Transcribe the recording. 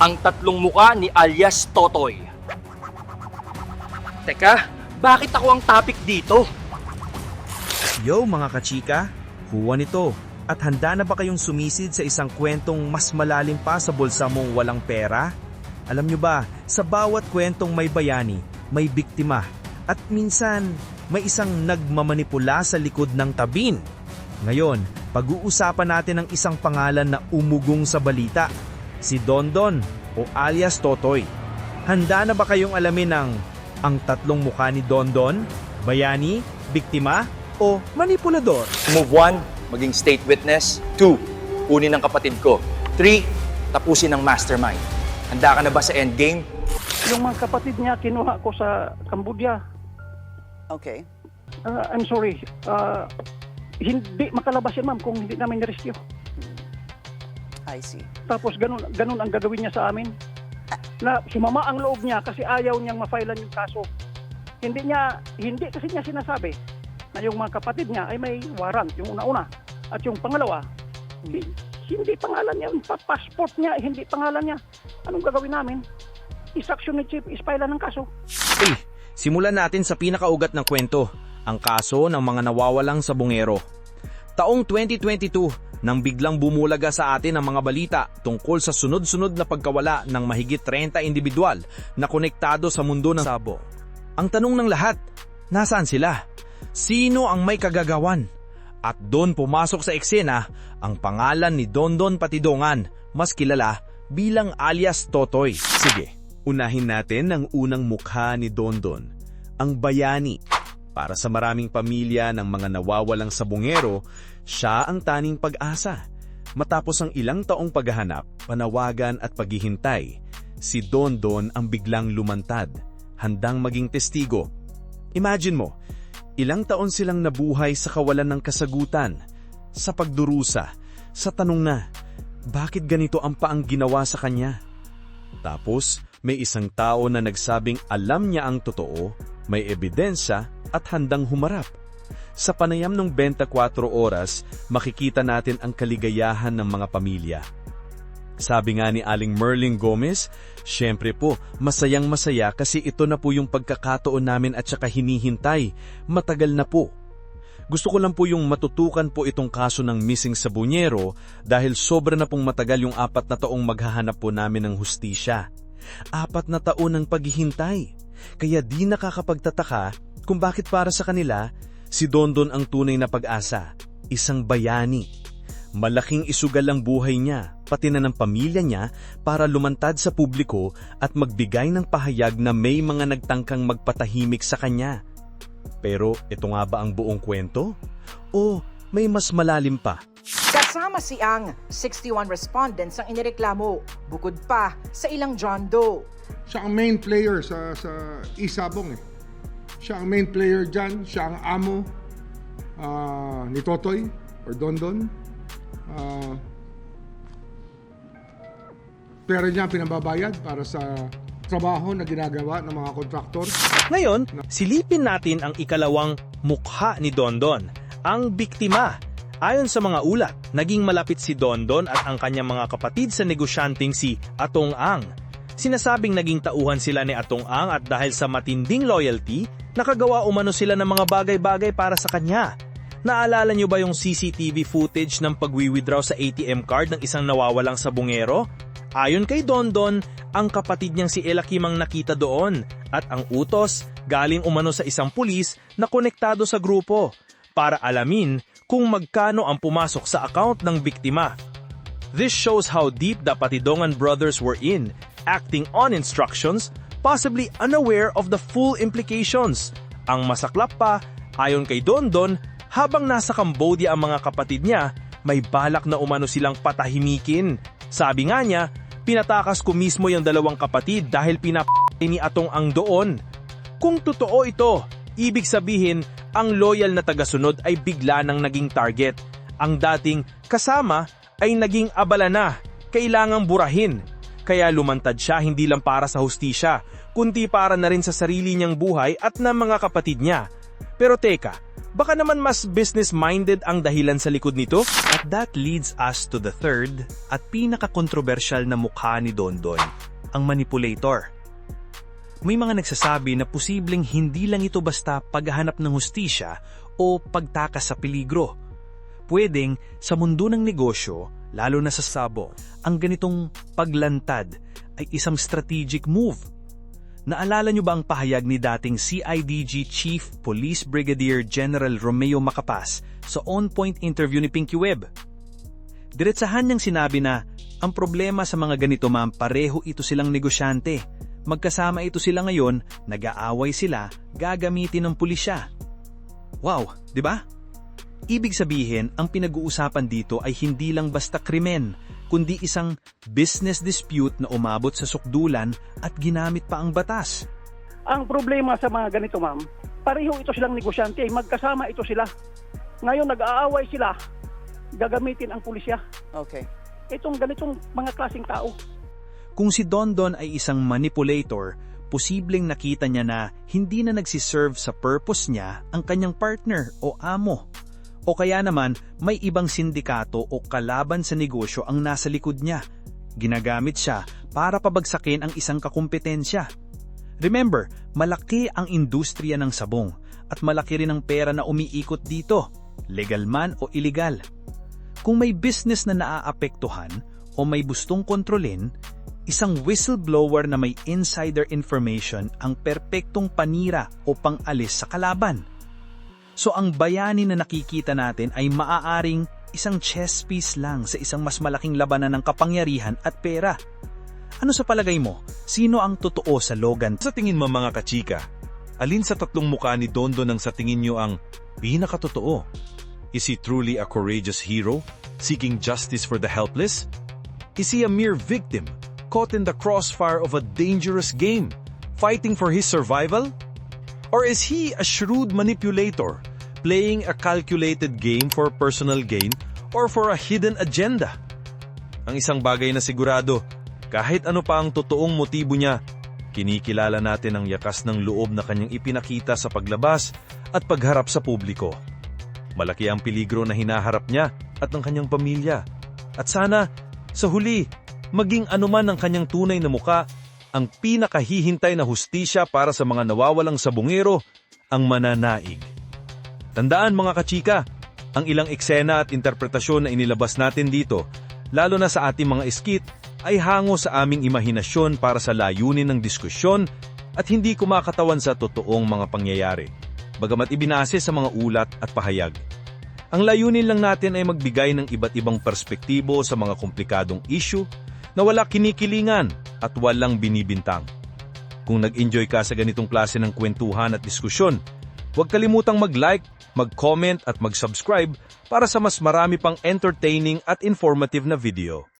ang tatlong muka ni alias Totoy. Teka, bakit ako ang topic dito? Yo mga kachika, Juan ito. At handa na ba kayong sumisid sa isang kwentong mas malalim pa sa bulsa mong walang pera? Alam nyo ba, sa bawat kwentong may bayani, may biktima. At minsan, may isang nagmamanipula sa likod ng tabin. Ngayon, pag-uusapan natin ang isang pangalan na umugong sa balita. Si Dondon o alias Totoy. Handa na ba kayong alamin ang ang tatlong mukha ni Dondon? Bayani, biktima, o manipulador? Move 1, maging state witness. 2, kunin ng kapatid ko. 3, tapusin ng mastermind. Handa ka na ba sa endgame? Yung mga kapatid niya, kinuha ko sa Cambodia. Okay. Ah, I'm sorry. Ah, hindi makalabas yan, ma'am, kung hindi namin rescue. I see. Tapos ganun, ganun ang gagawin niya sa amin. Na sumama ang loob niya kasi ayaw niyang mafailan yung kaso. Hindi niya, hindi kasi niya sinasabi na yung mga kapatid niya ay may warrant, yung una-una. At yung pangalawa, hindi, hindi pangalan niya, yung pa- passport niya, hindi pangalan niya. Anong gagawin namin? Isaksyon ni Chief, ispailan ng kaso. Eh, simulan natin sa pinakaugat ng kwento, ang kaso ng mga nawawalang sa bungero. Taong 2022, nang biglang bumulaga sa atin ang mga balita tungkol sa sunod-sunod na pagkawala ng mahigit 30 individual na konektado sa mundo ng sabo. Ang tanong ng lahat, nasaan sila? Sino ang may kagagawan? At doon pumasok sa eksena ang pangalan ni Dondon Patidongan, mas kilala bilang alias Totoy. Sige, unahin natin ang unang mukha ni Dondon, ang bayani. Para sa maraming pamilya ng mga nawawalang sabungero, siya ang taning pag-asa. Matapos ang ilang taong paghahanap, panawagan at paghihintay, si Dondon ang biglang lumantad, handang maging testigo. Imagine mo, ilang taon silang nabuhay sa kawalan ng kasagutan, sa pagdurusa, sa tanong na, bakit ganito ang paang ginawa sa kanya? Tapos, may isang tao na nagsabing alam niya ang totoo, may ebidensya at handang humarap. Sa panayam ng 24 oras, makikita natin ang kaligayahan ng mga pamilya. Sabi nga ni Aling Merling Gomez, syempre po, masayang masaya kasi ito na po yung pagkakataon namin at saka hinihintay. Matagal na po. Gusto ko lang po yung matutukan po itong kaso ng missing sa Bunyero dahil sobra na pong matagal yung apat na taong maghahanap po namin ng hustisya. Apat na taon ng paghihintay. Kaya di nakakapagtataka kung bakit para sa kanila, si Dondon ang tunay na pag-asa, isang bayani. Malaking isugal ang buhay niya, pati na ng pamilya niya para lumantad sa publiko at magbigay ng pahayag na may mga nagtangkang magpatahimik sa kanya. Pero ito nga ba ang buong kwento? O may mas malalim pa? Kasama si Ang, 61 respondents ang inireklamo, bukod pa sa ilang John Doe. siya ang main player sa sa Isabong eh. Siya ang main player dyan, siya ang amo ah, ni Totoy or Dondon. Ah, pera niya ang pinababayad para sa trabaho na ginagawa ng mga kontraktor. Ngayon, silipin natin ang ikalawang mukha ni Dondon, ang biktima. Ayon sa mga ulat, naging malapit si Dondon at ang kanyang mga kapatid sa negosyanteng si Atong Ang. Sinasabing naging tauhan sila ni Atong Ang at dahil sa matinding loyalty, nakagawa umano sila ng mga bagay-bagay para sa kanya. Naalala niyo ba yung CCTV footage ng pagwi-withdraw sa ATM card ng isang nawawalang sabungero? Ayon kay Dondon, ang kapatid niyang si Elakim ang nakita doon at ang utos galing umano sa isang pulis na konektado sa grupo para alamin kung magkano ang pumasok sa account ng biktima. This shows how deep the Patidongan brothers were in, acting on instructions, possibly unaware of the full implications. Ang masaklap pa, ayon kay Dondon, habang nasa Cambodia ang mga kapatid niya, may balak na umano silang patahimikin. Sabi nga niya, pinatakas ko mismo yung dalawang kapatid dahil pinap ni Atong ang doon. Kung totoo ito, ibig sabihin, ang loyal na tagasunod ay bigla nang naging target. Ang dating kasama ay naging abala na, kailangang burahin. Kaya lumantad siya hindi lang para sa hustisya, kundi para na rin sa sarili niyang buhay at ng mga kapatid niya. Pero teka, baka naman mas business-minded ang dahilan sa likod nito? At that leads us to the third at pinaka-controversial na mukha ni Dondon, ang manipulator. May mga nagsasabi na posibleng hindi lang ito basta paghahanap ng hustisya o pagtakas sa peligro. Pwedeng sa mundo ng negosyo, lalo na sa sabo, ang ganitong paglantad ay isang strategic move. Naalala niyo ba ang pahayag ni dating CIDG Chief Police Brigadier General Romeo Macapas sa on-point interview ni Pinky Webb? Diretsahan niyang sinabi na ang problema sa mga ganito ma'am pareho ito silang negosyante. Magkasama ito sila ngayon, nag-aaway sila, gagamitin ng pulisya. Wow, di ba? Ibig sabihin, ang pinag-uusapan dito ay hindi lang basta krimen, kundi isang business dispute na umabot sa sukdulan at ginamit pa ang batas. Ang problema sa mga ganito, ma'am, pareho ito silang negosyante, magkasama ito sila. Ngayon nag-aaway sila, gagamitin ang pulisya. Okay. Itong ganitong mga klaseng tao. Kung si Dondon ay isang manipulator, posibleng nakita niya na hindi na nagsiserve sa purpose niya ang kanyang partner o amo. O kaya naman may ibang sindikato o kalaban sa negosyo ang nasa likod niya. Ginagamit siya para pabagsakin ang isang kakumpetensya. Remember, malaki ang industriya ng sabong at malaki rin ang pera na umiikot dito, legal man o illegal. Kung may business na naaapektuhan o may gustong kontrolin, isang whistleblower na may insider information ang perpektong panira o pangalis sa kalaban. So ang bayani na nakikita natin ay maaaring isang chess piece lang sa isang mas malaking labanan ng kapangyarihan at pera. Ano sa palagay mo? Sino ang totoo sa Logan? Sa tingin mo mga kachika, alin sa tatlong mukha ni Dondo nang sa tingin nyo ang pinakatotoo? Is he truly a courageous hero, seeking justice for the helpless? Is he a mere victim, caught in the crossfire of a dangerous game, fighting for his survival? Or is he a shrewd manipulator, playing a calculated game for personal gain or for a hidden agenda? Ang isang bagay na sigurado, kahit ano pa ang totoong motibo niya, kinikilala natin ang yakas ng loob na kanyang ipinakita sa paglabas at pagharap sa publiko. Malaki ang peligro na hinaharap niya at ng kanyang pamilya. At sana, sa huli, maging anuman ang kanyang tunay na muka, ang pinakahihintay na hustisya para sa mga nawawalang sabungero, ang mananaig. Tandaan mga kachika, ang ilang eksena at interpretasyon na inilabas natin dito, lalo na sa ating mga skit, ay hango sa aming imahinasyon para sa layunin ng diskusyon at hindi kumakatawan sa totoong mga pangyayari, bagamat ibinase sa mga ulat at pahayag. Ang layunin lang natin ay magbigay ng iba't ibang perspektibo sa mga komplikadong issue na wala kinikilingan at walang binibintang. Kung nag-enjoy ka sa ganitong klase ng kwentuhan at diskusyon, huwag kalimutang mag-like, mag-comment at mag-subscribe para sa mas marami pang entertaining at informative na video.